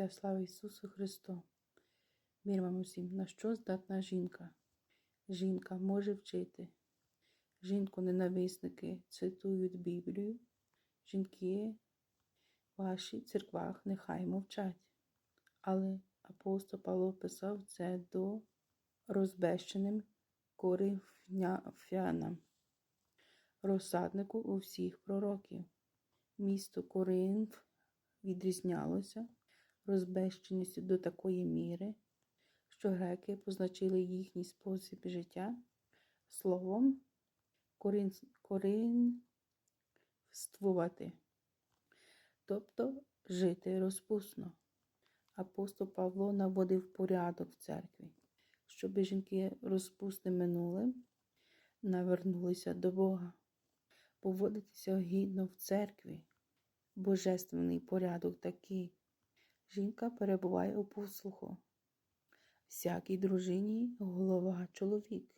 Отця слава Ісусу Христу. Мир вам усім, на що здатна жінка? Жінка може вчити. Жінку ненависники цитують Біблію. Жінки в вашій церквах нехай мовчать. Але апостол Павло писав це до розбещеним коринфянам, розсаднику у всіх пророків. Місто Коринф відрізнялося розбещеністю до такої міри, що греки позначили їхній спосіб життя словом корин... коринствувати, тобто жити розпусно. Апостол Павло наводив порядок в церкві, щоб жінки розпусне минуле навернулися до Бога, поводитися гідно в церкві. Божественний порядок такий. Жінка перебуває у послуху. Всякій дружині голова чоловік,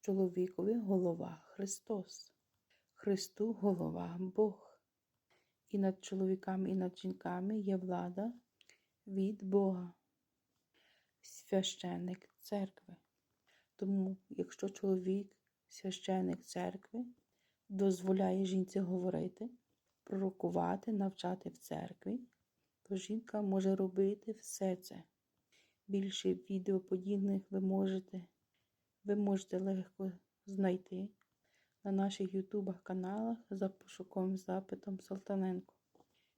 чоловікові голова Христос, Христу голова Бог. І над чоловіками, і над жінками є влада від Бога, священник церкви. Тому, якщо чоловік, священник церкви, дозволяє жінці говорити, пророкувати, навчати в церкві, то жінка може робити все це. Більше відео подібних ви можете, ви можете легко знайти на наших ютубах каналах за пошуковим запитом Салтаненко.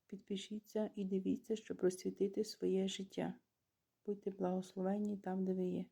Підпишіться і дивіться, щоб розсвітити своє життя. Будьте благословенні там, де ви є.